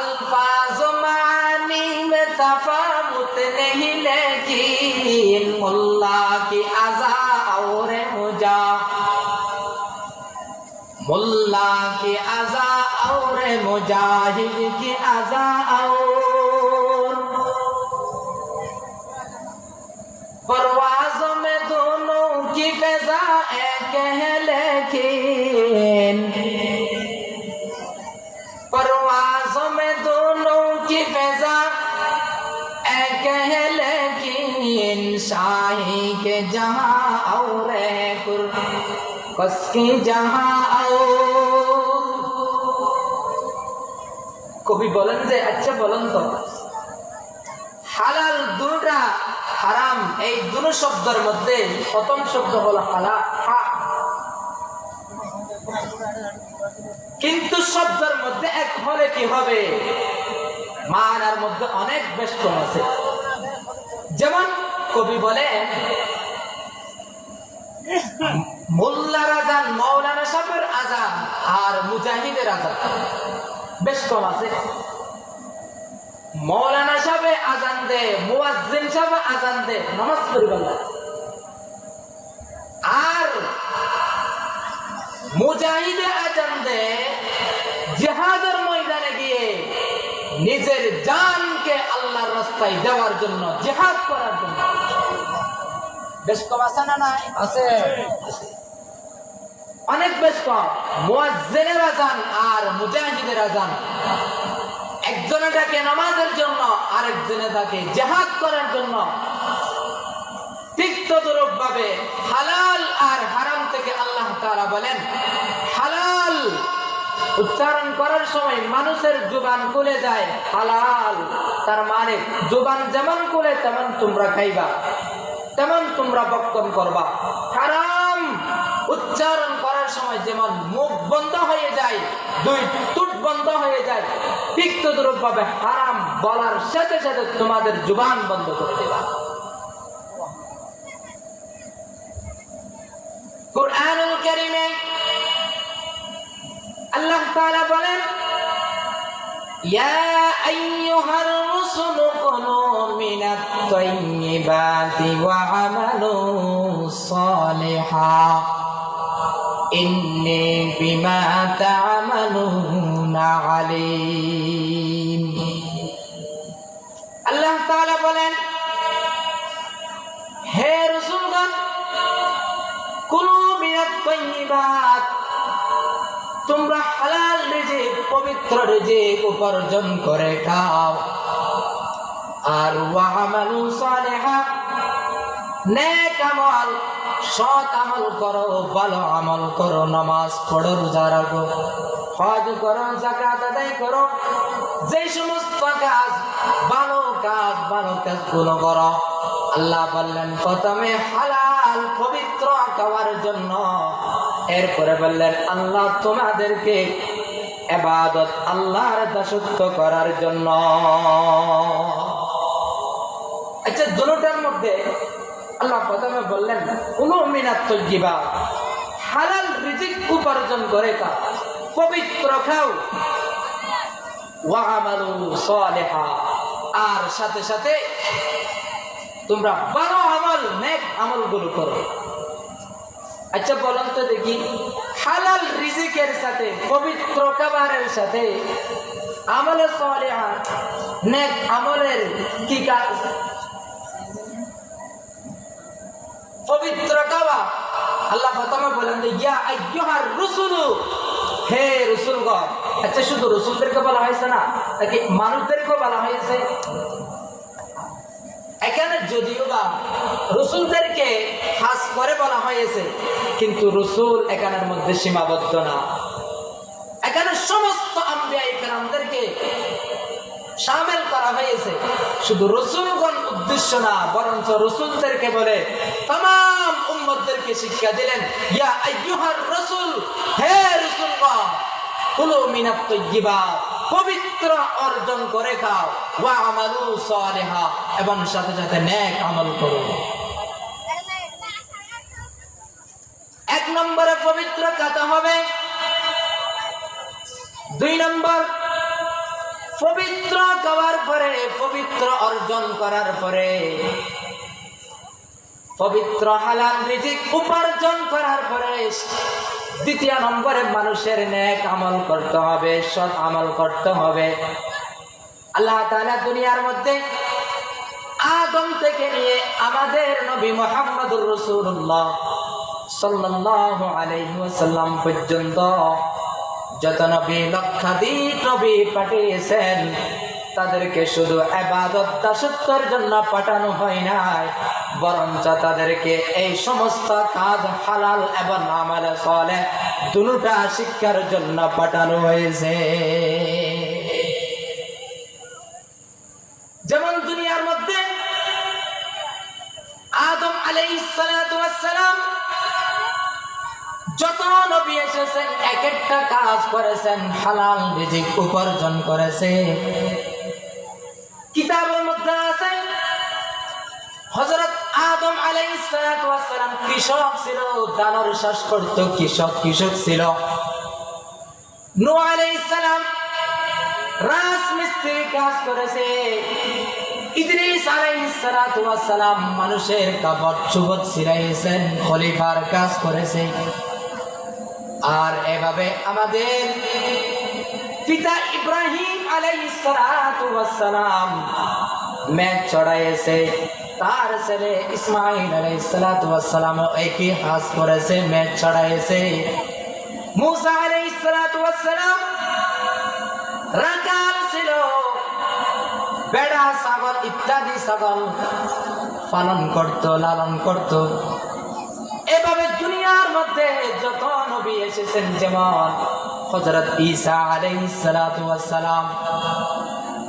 अल्फाज मानी में तफावत नहीं लेकिन मुल्ला की अजा और मुजा मुल्ला की अजा और मुजाहिद की अजा और परवाजों कसकी जहां और কবি বলেন যে আচ্ছা বলেন তো হালাল দুটা হারাম এই দুটো শব্দের মধ্যে প্রথম শব্দ হলো হালা হা কিন্তু শব্দের মধ্যে এক হলে কি হবে মানার মধ্যে অনেক ব্যস্ত আছে যেমন কবি বলে মোল্লার আজান মৌলানা সাহেবের আজান আর মুজাহিদের আজান। বেশ কম আছে। মৌলানা সাহেব আজান দে, মুয়াজ্জিন সাহেব আজান দে না আর মুজাহিদে আজান দে ময়দানে গিয়ে নিজের জানকে আল্লাহর রাস্তায় দেওয়ার জন্য, জিহাদ করার জন্য। বেশ কম আছে না নাই? আছে। বেশ কম। মুয়াজ্জিনের আজান আর মুজাহিদের আজান একজনে নামাজের জন্য জেহাদ করার জন্য। ভাবে হালাল আর হারাম থেকে আল্লাহ তাআলা বলেন, হালাল উচ্চারণ করার সময় মানুষের জুবান খুলে যায়, হালাল। তার মানে জুবান যেমন খুলে, তেমন তোমরা খাইবা, তেমন তোমরা বক্ষণ করবা। হারাম উচ্চারণ সময় যেমন মুখ বন্ধ হয়ে যায়, দুই টুট বন্ধ হয়ে যায় তিক্ত ভাবে হারাম বলার সাথে সাথে তোমাদের জুবান বন্ধ করে দেবা। আল্লাহ বলেন ইন্নি বিমা তা'মালুনা আলিম আল্লাহ তাআলা বলেন, হে রাসূলগণ, কুলু মিনাত তাইয়্যিবাত তোমরা হালাল রিজিক, পবিত্র রিজিক উপার্জন করে খাও। আর ওয়ামালু সালেহা, নেক আমল সৎ আমল করো, ভালো আমল করো, নামাজ পড়ো, রোজা রাখো। হজ করো জাকাত আদায় করো। যে সমস্ত কাজ, ভালো কাজ, ভালো কাজগুলো করো। আল্লাহ বললেন, প্রথমে হালাল, পবিত্র খাওয়ার জন্য। এরপরে বললেন, আল্লাহ তোমাদেরকে এবাদত আল্লাহর দাসত্ব করার জন্য। আচ্ছা দুটার মধ্যে আল্লাহ প্রথমে বললেন কোনো মিনাত তৈবা হালাল রিজিক উপার্জন করে কা পবিত্র খাও। আর সাথে সাথে, তোমরা বারো আমল, নেক আমলগুলো করো। আচ্ছা বলুন তো দেখি। হালাল রিজিকের সাথে, পবিত্র খাবারের সাথে, আমলে সালেহা, নেক আমলের কি কাজ? পবিত্র কাবা। আল্লাহ প্রথমে বলেন ইয়া আইয়ুহার রুসুলু। হে রসুলগণ আচ্ছা শুধু রসুলদেরকে বলা হয়েছে না, নাকি মানুষদেরকেও বলা হয়েছে? এখানে যদিও বা রসুলদেরকে খাস করে বলা হয়েছে, কিন্তু রসুল এখানের মধ্যে সীমাবদ্ধ না। এখানে সমস্ত আম্বিয়া ইকরামদেরকে সামিল করা হয়েছে। শুধু রসুলগণ উদ্দেশ্য না, বরঞ্চ রসুলদেরকে বলে তাম উম্মতদেরকে শিক্ষা দিলেন, ইয়া আইয়ুহার রসুল, হে রসুলগণ, কুলু মিনাত পবিত্র অর্জন করে খাও, ওয়া আমালু সালিহা এবং সাথে সাথে নেক আমল করো। এক নম্বরে পবিত্র কাতা হবে। দুই নম্বর পবিত্র খাওয়ার পরে, পবিত্র অর্জন করার পরে, পবিত্র হালাল রিজিক উপার্জন করার পরে দ্বিতীয় নম্বরে মানুষের নেক আমল করতে হবে, সৎ আমল করতে হবে। আল্লাহ তাআলা দুনিয়ার মধ্যে আদম থেকে নিয়ে আমাদের নবী মোহাম্মদুর রসুল্লাহ আলাইহি ওয়াসাল্লাম পর্যন্ত যত নবী লক্ষাধিক নবী পাঠিয়েছেন, তাদেরকে শুধু আবাদত দাসত্বের জন্য পাঠানো হয় নাই, বরঞ্চ তাদেরকে এই সমস্ত কাজ হালাল এবং আমালে চলে দুটা শিক্ষার জন্য পাঠানো হয়েছে। যেমন দুনিয়ার মধ্যে আদম আলাইসালাম যত নবী এসেছেন এক একটা কাজ করেছেন, হালাল রিজিক উপার্জন করেছে। কিতাবের মধ্যে আছে হজরত আদম আলাইসালাম কৃষক ছিল, দানর শ্বাস করত কৃষক কৃষক ছিল। নো আলাইসালাম রাজমিস্ত্রি কাজ করেছে। মানুষের কাপড় চুবত ছিড়াইছেন, খলিফার কাজ করেছে। আর এভাবে আমাদের পিতা ইব্রাহিম আলাইহিসসালাম মেঘ চড়াইছে তার ছেলে ইসমাইল আলাইহিসসালাম একই কাজ করেছে, মেঘ চড়াইছে মুসা আলাইহিসসালাম রাকাল ছিল, বেড়া ইত্যাদি ছাগল পালন করত, লালন করত। এভাবে দুনিয়ার মধ্যে যত নবী এসেছেন যেমন হজরত ঈসা আলাইসালাম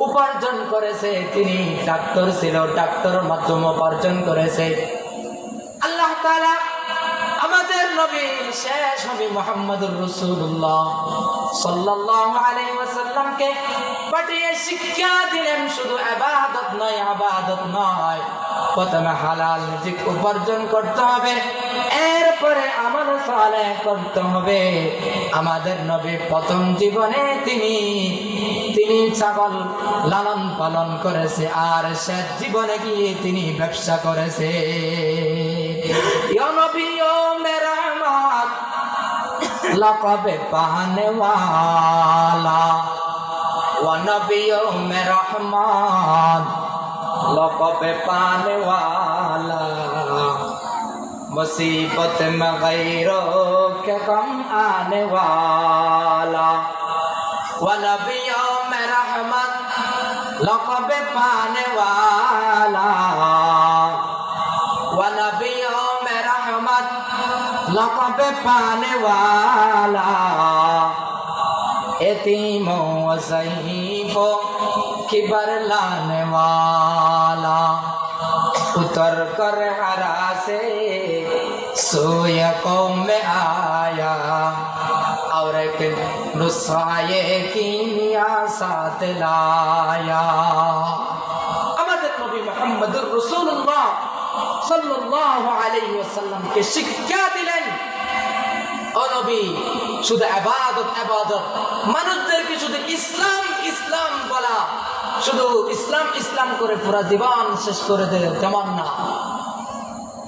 উপার্জন করেছে, তিনি ডাক্তার ছিল, ডাক্তার মাধ্যমে উপার্জন করেছে। আল্লাহ তাআলা আমাদের নবী, শেষ নবী মোহাম্মদুর রসুল্লাহ সাল্লাল্লাহু আলাইহি ওয়াসাল্লামকে পাঠিয়ে শিক্ষা দিলেন, শুধু আবাদত নয় আবাদত নয়। প্রথমে হালাল রিজিক উপার্জন করতে হবে। এরপরে আমার সালে করতে হবে। আমাদের নবী প্রথম জীবনে তিনি তিনি ছাগল লালন পালন করেছে আর সে জীবনে গিয়ে তিনি ব্যবসা করেছে। নবী, ও মেরা লকবে পাহানে ওয়ালা ও নবী, ও মেরহমান लकब पाने वाला मुसीबत में गैरों के कम आने वाला व नबियों में रहमत लकब पाने वाला व नबियों में रहमत लकब पाने वाला यतीमों व ज़ईफों की बरलाने वाला उतर कर हरा से सोया कौम में आया और एक नुस्खाए कीमिया साथ लाया আমাদের নবী মোহাম্মদুর রসুল্লাহ সাল্লাল্লাহু আলাইহি ওয়াসাল্লামকে শিক্ষা দিলেন ও নবী, শুধু আবাদত আবাদত। মানুষদেরকে শুধু ইসলাম ইসলাম বলা। শুধু ইসলাম ইসলাম করে পুরা জীবন শেষ করে দেয় না।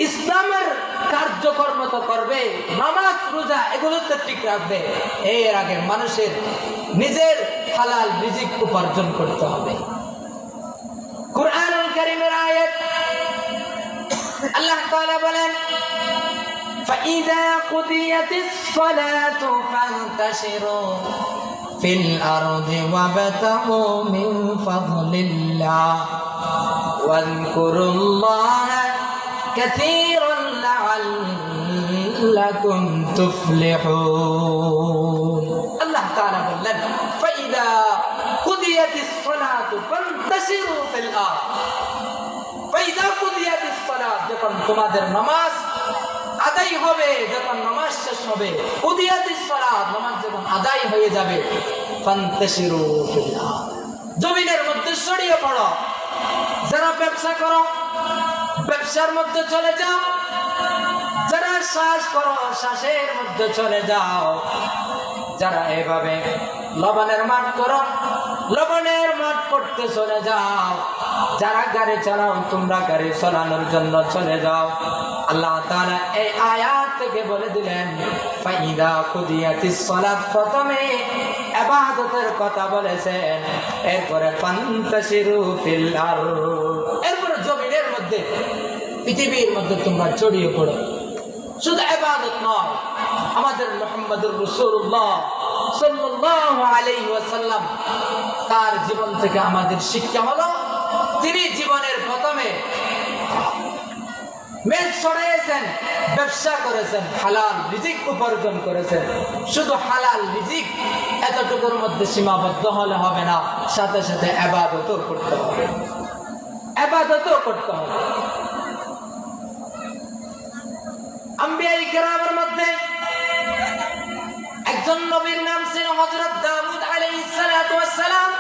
ইসলামের কার্যকর্ম তো করবে, নামাজ, রোজা এগুলোতে ঠিক রাখবে। এর আগে মানুষের নিজের হালাল রিজিক উপার্জন করতে হবে। কারীমের আয়াত, আল্লাহ বলেন فإذا قضيت الصلاة فانتشروا في الأرض وابتغوا من فضل الله واذكروا الله كثيرا لعلكم تفلحون الله تعالى বললেন فإذا قضيت الصلاة فانتشروا في الأرض فإذا قضيت الصلاة যখন তোমাদের নামাজ আদায় হবে যখন নামাজ শেষ হবে। উদিয়াতিস সালাত, নামাজ যখন আদায় হয়ে যাবে জমিনের মধ্যে ছড়িয়ে পড়ো। যারা ব্যবসা করো, ব্যবসার মধ্যে চলে যাও। যারা শ্বাস করো, শ্বাসের মধ্যে চলে যাও। যারা এভাবে লবণের মাঠ করো, লবণের মঠ করতে চলে যাও। যারা গাড়ি চালাও, তোমরা গাড়ি চালানোর জন্য চলে যাও। আল্লাহ তাআলা এই আয়াত থেকে বলে দিলেন, ফাইদা কুদিয়াতিস সালাত। প্রথমে ইবাদতের কথা বলেছেন, এরপরে ফান্তাশিরু ফিল আরদ। এরপরে জমিনের মধ্যে, পৃথিবীর মধ্যে তোমরা ছড়িয়ে পড়ো। শুধু ইবাদত নয়, আমাদের মোহাম্মদুর রাসূলুল্লাহ সাল্লাল্লাহু আলাইহি ওয়াসাল্লাম, তার জীবন থেকে আমাদের শিক্ষা হলো, তিনি জীবনের প্রথমে ছড়িয়েছেন ব্যবসা করেছেন, হালাল রিজিক উপার্জন করেছেন। শুধু হালাল রিজিক এতটুকুর মধ্যে সীমাবদ্ধ হলে হবে না, সাথে সাথে করতে হবে। করতে হবে। কেরামের মধ্যে একজন নবীর নাম ছিল সালাম।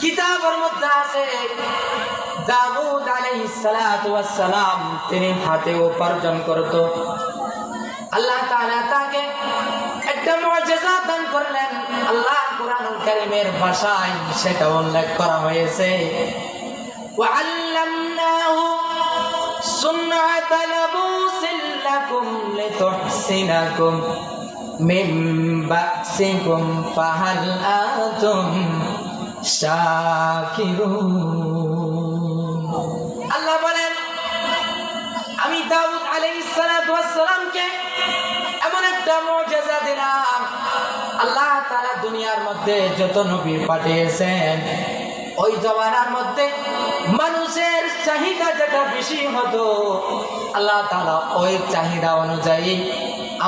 কিতাবের মধ্যে আছে দাউদ আলাইসালাম তিনি হাতে উপার্জন করত। আল্লাহ তাআলা তাকে একটা মুজিজা দান করলেন। আল্লাহ কোরআনুল কারীমের ভাষায় সেটা উল্লেখ করা হয়েছে। ওয়া সুন্নাত লাবুসিল লাকুম লিতুহসিনাকুম মিন বাসিকুম ফাহাল শাকিরুন। সালামকে এমন একটা মুজিজা দিলাম। আল্লাহ তারা দুনিয়ার মধ্যে যত নবী পাঠিয়েছেন, ওই জমানার মধ্যে মানুষের চাহিদা যেটা বেশি হতো, আল্লাহ তালা ওই চাহিদা অনুযায়ী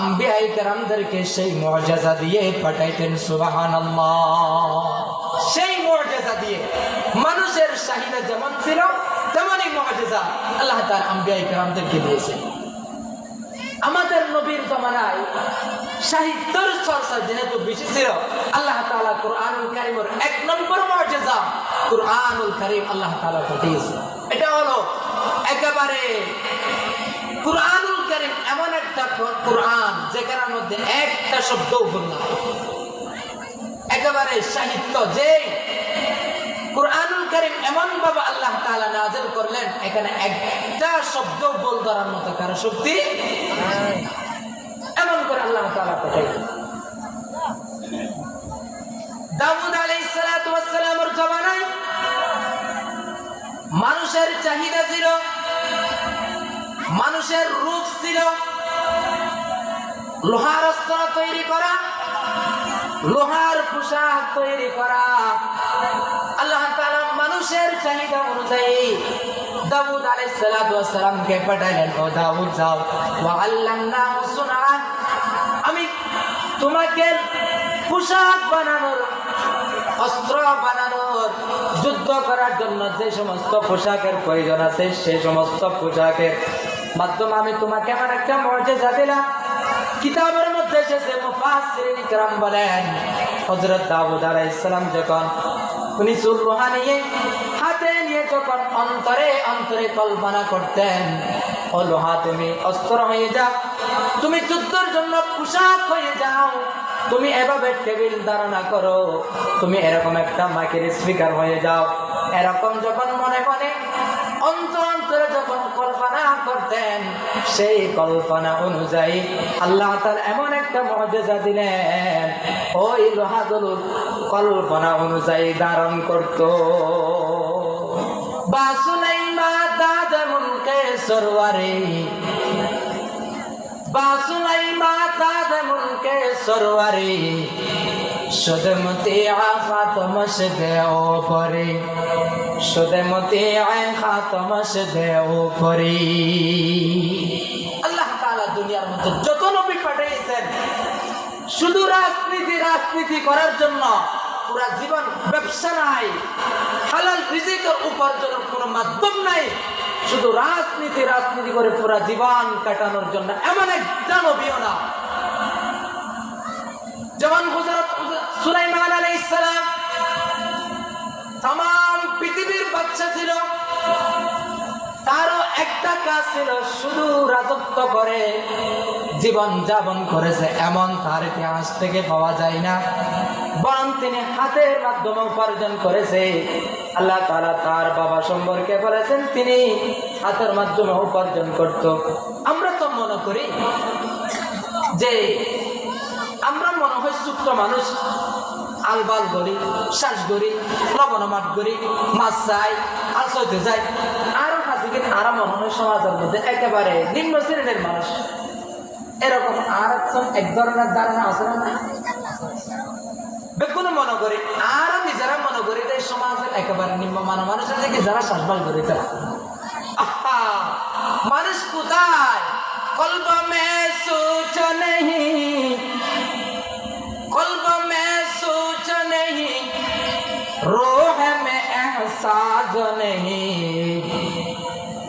আম্বিয়াই কেরামদেরকে সেই মর্যাদা দিয়ে পাঠাইতেন, সুবহানাল্লাহ। সেই মর্যাদা দিয়ে মানুষের চাহিদা যেমন ছিল, তেমনই মর্যাদা আল্লাহ তার আম্বিয়াই কেরামদেরকে দিয়েছেন। আমাদের নবীর জমানায় সাহিত্যের চর্চা যেহেতু বেশি ছিল, আল্লাহ তাআলা কোরআনুল কারীমের এক নম্বর মর্যাদা কোরআনুল কারীম আল্লাহ তাআলা পাঠিয়েছে। এটা হলো একেবারে কোরআনুল কারিম এমন একটা কোরআন যেখানের মধ্যে একটা শব্দ ভুল একেবারে সাহিত্য যে কোরআনুল কারীম এমন ভাবে আল্লাহ নাযিল করলেন, এখানে একটা শব্দ বল ধরার মতো কারও শক্তি এমন করে আল্লাহ পাঠাইলেন। দাউদ আলাইহিস সালাতু জমানায় মানুষের চাহিদা ছিল, মানুষের রূপ ছিল, লোহার অস্ত্র তৈরি করা লোহার পোশাক তৈরি করা। আল্লাহ তাআলা মানুষের চাহিদা অনুযায়ী দাউদ আলাইহিস সালাতু ওয়াস সালামকে পাঠালেন ও দাউদ, যাও। ওয়া আল্লামনাহু সুনআ। আমি তোমাকে পোশাক বানানোর, অস্ত্র বানানোর, যুদ্ধ করার জন্য যে সমস্ত পোশাকের প্রয়োজন আছে সেই সমস্ত পোশাকের মাধ্যমে আমি তোমাকে আমার একটা মর্যাদা দিলাম। কিতাবের মধ্যে এসেছে মুফাসসিরিন کرام বলেন হযরত দাউদ আলাইহিস সালাম যখন উনি চুল লোহা নিয়ে হাতে নিয়ে যখন অন্তরে অন্তরে কল্পনা করতেন ও লোহা তুমি অস্ত্র হয়ে যাও তুমি যুদ্ধের জন্য পোশাক হয়ে যাও তুমি এভাবে টেবিল ধারণা করো তুমি এরকম একটা মাইকের স্পিকার হয়ে যাও এরকম যখন মনে মনে অন্তর অন্তরে যখন কল্পনা করতেন, সেই কল্পনা অনুযায়ী আল্লাহ তার এমন একটা মর্যাদা দিলেন। ওই লোহাগুলো কল্পনা অনুযায়ী ধারণ করত। বাসুলাইমা দাদা মুনকে সরওয়ারে। বাসুলাইমা দাদা সদমতে আখাতমস দেও পরে। সুদে মতে করি আল্লাহ দুনিয়ার মধ্যে যত নবী পাঠিয়েছেন, শুধু রাজনীতি রাজনীতি করার জন্য পুরা জীবন ব্যবসা নাই, হালাল উপার্জনের কোনো মাধ্যম নাই, শুধু রাজনীতি রাজনীতি করে পুরা জীবন কাটানোর জন্য এমন একজন অভিও না। জবান হুজরত সুলাইমান আলাইহিস সালাম বাচ্চা ছিল। তারও একটা কাজ ছিল, শুধু রাজত্ব করে জীবন যাপন করেছে। এমন তার ইতিহাস থেকে পাওয়া যায় না। বরং তিনি হাতের মাধ্যমে উপার্জন করেছে। আল্লাহ তারা তার বাবা সম্পর্কে বলেছেন, তিনি হাতের মাধ্যমে উপার্জন করত। আমরা তো মনে করি যে আমরা মনে হয় ছোট্ট মানুষ। আলবাল করি, শ্বাস করি লবণমাট করি, মাছ চাই আর সইতে যাই আরও কাছে কিন্তু আরও মনে সমাজের মধ্যে, একেবারে নিম্ন শ্রেণির মানুষ। এরকম আর এক ধরনের ধারণা আছে না? বেগুন মনে করি, আর নিজেরা মনে করি যে সমাজের একেবারে নিম্ন মানব মানুষের থেকে যারা শ্বাসবাস করে তারা। মানুষ কোথায়? কল্প মে সোচ নেই।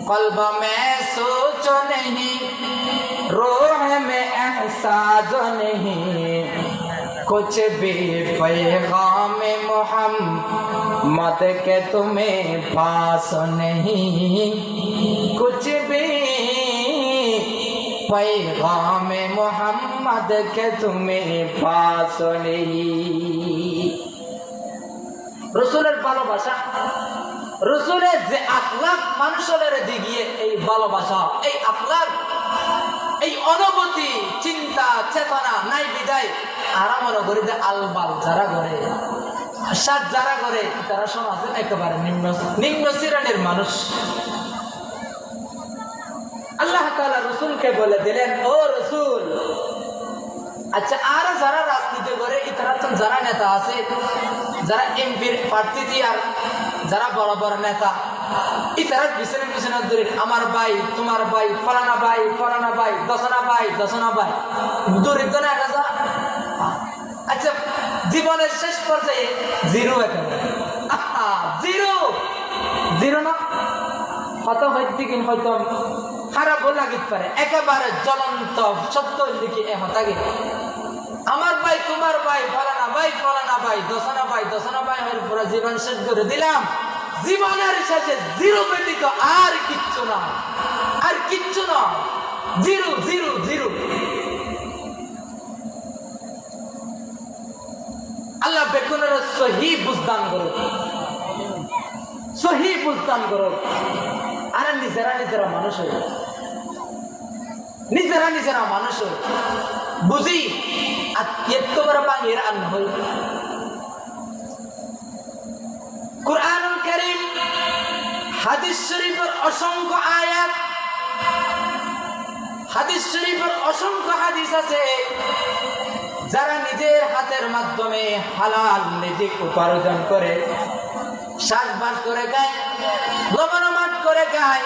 قلب میں سوچ نہیں روح میں احساس نہیں کچھ بھی پیغام محمد کے تمہیں پاس نہیں کچھ بھی پیغام محمد کے تمہیں پاس نہیں رسول پالو بھاشا রসুলের যে আখলাক মানুষের দিগিয়ে এই ভালোবাসা, এই আখলাক এই অনুভূতি, চিন্তা, চেতনা নাই বিদায়। আর মনে করি যে আলবাল যারা করে সাত যারা করে তারা সমাজের একেবারে নিম্ন নিম্ন শ্রেণির মানুষ। আল্লাহ তাআলা রসুলকে বলে দিলেন, ও রসুল আচ্ছা আর যারা রাজনীতি করে ইতারা যারা নেতা আছে, যারা এমপির প্রার্থী, আর যারা বড় বড় নেতা ইতারা পিছনে পিছনে দূরে আমার ভাই তোমার ভাই ফলানা ভাই ফলানা ভাই দশনা ভাই দশনা ভাই। দরিদ্র না যা? আচ্ছা জীবনের শেষ পর্যায়ে জিরো আহা, জিরো! জিরো না? হয়তো হয়তো কিন হয়তো খারাপ লাগিত পারে। একেবারে জ্বলন্ত সত্য দিকে এ হতাগে আমার ভাই তোমার ভাই ফলানা ভাই ফলানা ভাই দশনা ভাই দশনা ভাই হয়ে পুরো জীবন শেষ করে দিলাম। জীবনের শেষে জিরো ব্যতীত আর কিচ্ছু না। আর কিচ্ছু না। Zero zero zero. আল্লাহ বেগুনের সহি বুঝদান করুক। সহি বুঝদান করো আর নিজেরা নিজেরা মানুষ হয়ে নিজেরা নিজেরা মানুষ বুঝি? আর পানির আন্ন হই কুরআনুল কারীম, হাদিস শরীফের অসংখ্য আয়াত, হাদিস শরীফের অসংখ্য হাদিস আছে। যারা নিজের হাতের মাধ্যমে হালাল নিজে উপার্জন করে শ্বাসবাস করে গায় লবণমাট করে গায়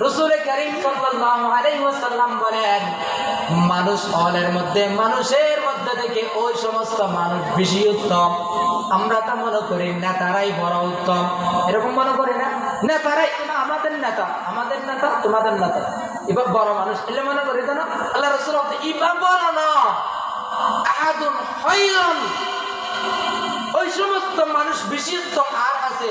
রসুল করিম ওয়াসাল্লাম বলেন, মানুষ হলের মধ্যে, মানুষের মধ্যে থেকে ওই সমস্ত মানুষ বেশি উত্তম। আমরা তা মনে করি নেতারাই বড় উত্তম। এরকম মনে করি না? নেতারাই আমাদের নেতা। আমাদের নেতা, তোমাদের নেতা। এবার বড় মানুষ এলে মনে করি তো না আল্লাহ রসুল ইবা বড় না, আহাদুন হইলন ওই সমস্ত মানুষ বেশি উত্তম আর আছে।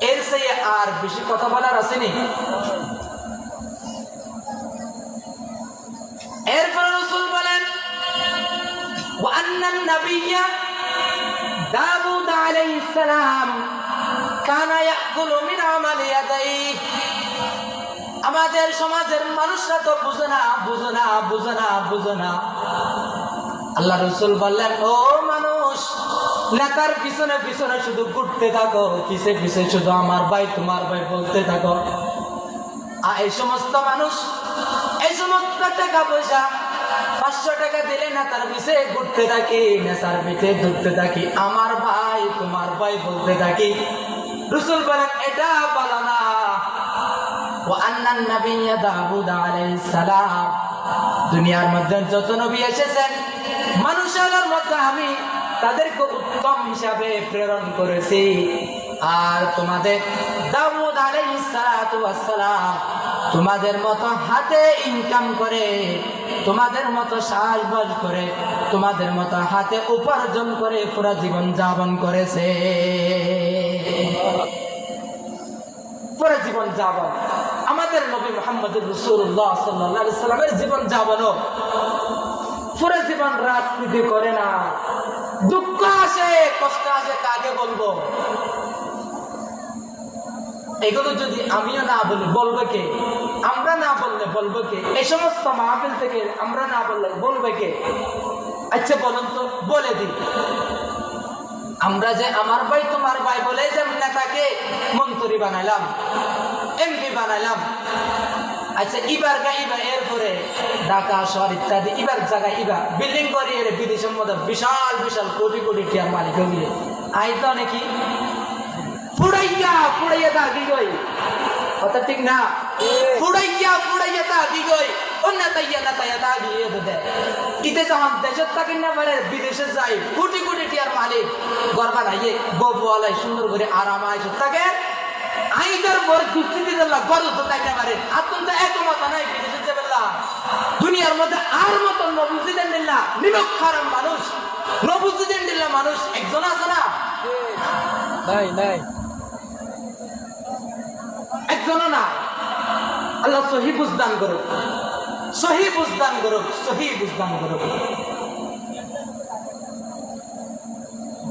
এর চেয়ে আর বেশি কথা বলার আসেনি এরপরে রসুল বলেন وأن النبي داود عليه السلام كان يأكل من عمل يديه আমাদের সমাজের মানুষরা তো বুঝে না বুঝে না বুঝে না বুঝে না আল্লাহ রসুল বললেন ও মানুষ নেতার পিছনে পিছনে শুধু ঘুরতে থাকো, পিছে পিছে শুধু আমার ভাই তোমার ভাই বলতে থাকো। আর এই সমস্ত মানুষ, এই সমস্ত টাকা পয়সা, পাঁচশো টাকা দিলে না তার পিছে ঘুরতে থাকি নেশার পিছে ঘুরতে থাকি, আমার ভাই তোমার ভাই বলতে থাকি। রসুল বলেন, এটা বলো না। দুনিয়ার মধ্যে যত নবী এসেছেন, মানুষের মধ্যে আমি তাদেরকে উত্তম হিসাবে প্রেরণ করেছি। আর তোমাদের দাউদ আলাইহিস সালাম তোমাদের মতো হাতে ইনকাম করে, তোমাদের মতো শ্বাসবাস করে, তোমাদের মতো হাতে উপার্জন করে পুরা জীবন যাপন করেছে। জীবন যাপন। আমাদের নবী মোহাম্মদ রসুল্লাহ সাল্লাহ সাল্লামের জীবন যাপনও। পুরো জীবন রাজনীতি করে না। দুঃখ আসে, কষ্ট আসে, কাকে বলব? এগুলো যদি আমিও না বলি, বলবে কে? আমরা না বললে বলব কে? এই সমস্ত মাহফিল থেকে আমরা না বললে বলবে কে? আচ্ছা বলুন তো, বলে দিই। আমরা যে আমার ভাই, তোমার ভাই বলে যে নেতাকে মন্ত্রী বানাইলাম, এমপি বানাইলাম। আচ্ছা ইবার গাইবা এরপরে ঢাকা শহর ইত্যাদি ইবার জায়গায় ইবা বিল্ডিং করি এর বিদেশের মধ্যে বিশাল বিশাল কোটি কোটি টিয়ার মালিক হইলে আই তো নাকি ফুড়াইয়া ফুড়াইয়া তা কি গই কথা ঠিক না? ফুড়াইয়া ফুড়াইয়া তা কি গই ইতে যখন দেশের থাকি না পারে, বিদেশে যাই কোটি কোটি টিয়ার মালিক গর্বা নাইয়ে বউ সুন্দর করে আরাম আইসো তাকে আইদার পর দুস্থিতি দিল্লা গর্ব তো তাই না পারে আপনি তো এক মত নাই বিদেশে যাবে দুনিয়ার মধ্যে আর মতো নবুজিদেন দিল্লা নিরক্ষারম মানুষ নবুজিদেন দিল্লা মানুষ একজন আছে না নাই নাই একজনও না আল্লাহ সহি বুঝদান করুক সহি বুঝদান করুক সহি বুঝদান করুক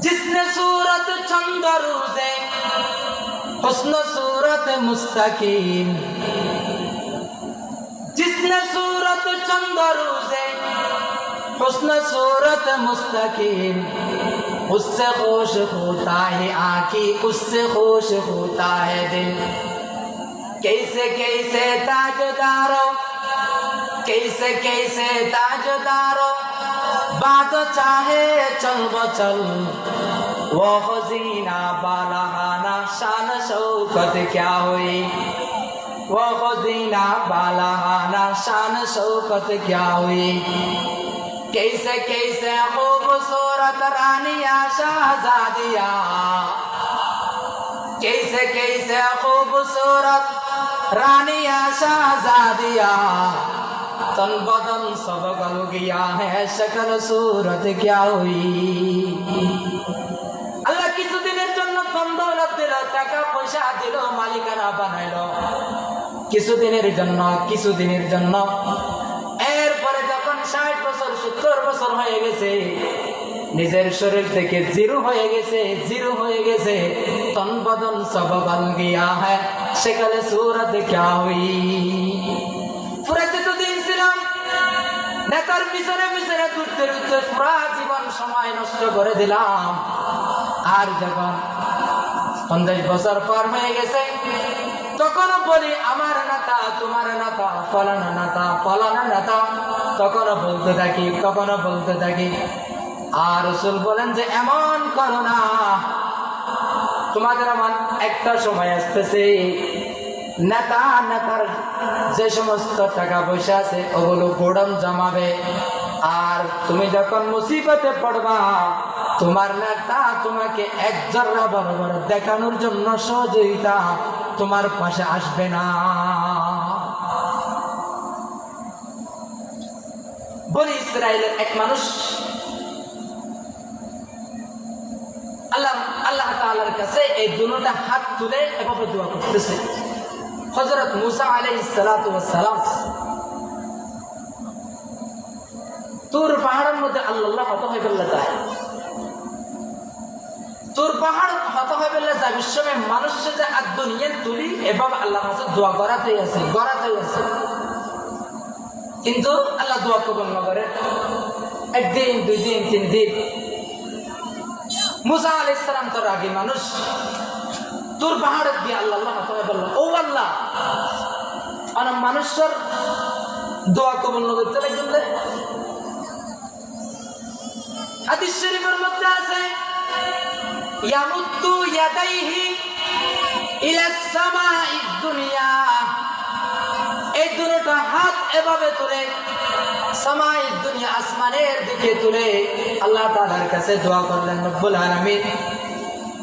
जिसने सूरत चंद रूजे حسن صورت مستقیم جس نے صورت چند روزے حسن صورت مستقیم اس سے خوش ہوتا ہے آنکھی اس سے خوش ہوتا ہے دل کیسے کیسے تاجدارو کیسے کیسے تاجدارو بات چاہے چل بچل وخزينا بالهانا شان شوقت کیا ہوئی وخزينا بالهانا شان شوقت کیا ہوئی کیسے کیسے خوبصورت رانیا شہزادیا کیسے کیسے خوبصورت رانیا شہزادیا تن بدن سب گل گیا ہے شکل صورت کیا ہوئی পয়সা দিল, মালিকানা বানাইলো। কিছুদিনের জন্য কিছুদিনের জন্য। এরপরে যখন ষাট বছর, সত্তর বছর হয়ে গেছে, নিজের শরীর থেকে জিরু হয়ে গেছে, জিরু হয়ে গেছে। তন বদন সব বল গিয়া হ্যাঁ সেখানে সুরত ক্যা হুই। পুরা দিন ছিলাম, নেতার পিছনে পিছনে ঘুরতে ঘুরতে পুরা জীবন সময় নষ্ট করে দিলাম। আর যখন পঞ্চাশ বছর পার হয়ে গেছে। তখনও বলি, আমার নাতা, তোমার নাতা, ফলানা নাতা ফলানা নাতা। তখনও বলতে থাকি তখনও বলতে থাকি, আর রসুল বলেন যে, এমন করো না। তোমাদের আমার একটা সময় আসতেছে। নেতা, নেতার যে সমস্ত টাকা পয়সা আছে, ওগুলো গোডম জমাবে। আর তুমি যখন মুসিবতে পড়বা তোমার নেতা তোমাকে এক জর্রা বরাবর দেখানোর জন্য সহযোগিতা তোমার পাশে আসবে না। বলি ইসরায়েলের এক মানুষ আল্লাহ আল্লাহ তাআলার কাছে এই দুটা হাত তুলে এভাবে দোয়া করতেছে। হজরত মুসা ওয়াস সালাম তোর পাহাড়ের মধ্যে আল্লাহ হত হয়ে ফেললে যায়। তোর পাহাড়, হত ফেললে যায় বিশ্বমে মানুষের যে আর দুনিয়া তুলি এভাবে আল্লাহ কাছে দোয়া করাতেই আছে করাতেই আছে। কিন্তু আল্লাহ দোয়া কবল না করে। একদিন দুই দিন তিন দিন মুসা আলি ইসলাম তোর আগে মানুষ। তোর পাহাড়ের দিয়ে আল্লাহ আল্লাহ হত হয়ে বলল, ও আল্লাহ আর মানুষের দোয়া কবল না করতে লাগলে হাদিস শরীফের মধ্যে আছে দুনিয়া। এই হাত এভাবে তুলে দুনিয়া আসমানের দিকে তুলে কাছে করলেন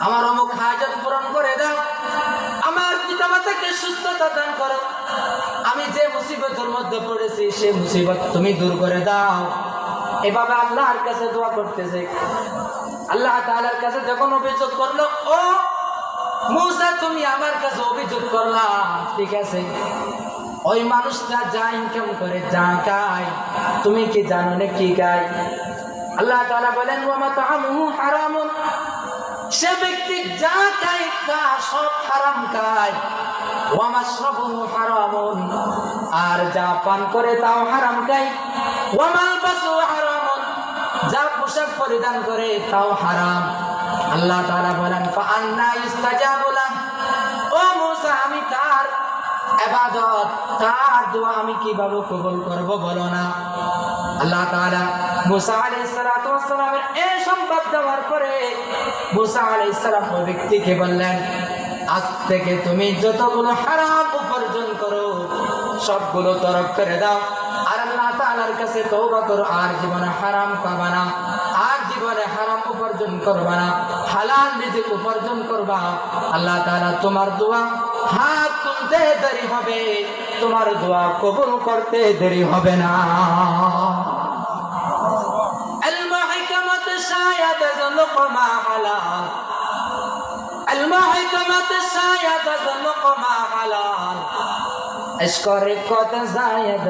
আমার অমুক হাজত পূরণ করে দাও, আমার পিতা মাতাকে সুস্থতা দান করো। আমি যে মুসিবতের মধ্যে পড়েছি, সে মুসিবত তুমি দূর করে দাও। এভাবে আল্লাহর কাছে দোয়া করতেছে। আল্লাহ তাআলার কাছে যখন অভিযোগ করল, ও মুসা, তুমি আমার কাছে অভিযোগ করলা। ঠিক আছে। ওই মানুষটা যা ইনকাম করে, যা খায়, তুমি কি জানো না কি গায় আল্লাহ তাআলা বলেন ওয়া মাতামুহু হারামুন। সে ব্যক্তি যা খায়, তা সব হারাম খায়। ওয়া মাশরাবুহু হারামুন। আর যা পান করে, তাও হারাম খায়। ওয়া মালবাসু হারামুন যা পোশাক পরিধান করে তাও হারাম। আল্লাহ তাআলা বলেন আমি তার এবাদত তার দোয়া আমি কীভাবে কবুল করব বলো না। আল্লাহ তাআলা মুসা আলাইহিস সালাতু ওয়াস সালামের এই সংবাদ দেওয়ার পরে মুসা সালাম ওই ব্যক্তিকে বললেন, আজ থেকে তুমি যতগুলো হারাম উপার্জন করো, সবগুলো তরক করে দাও। আর আল্লাহ তাআলার কাছে তওবা করো আর জীবনে হারাম পাবা না আর জীবনে হারাম উপার্জন করবা না হালাল রিজিক উপার্জন করবা আল্লাহ তাআলা তোমার দোয়া হাত তুলতে দেরি হবে তোমার দোয়া কবুল করতে দেরি হবে না المحكمة شايد لقمة حلال المحكمة شايد لقمة حلال اشكر قد زايد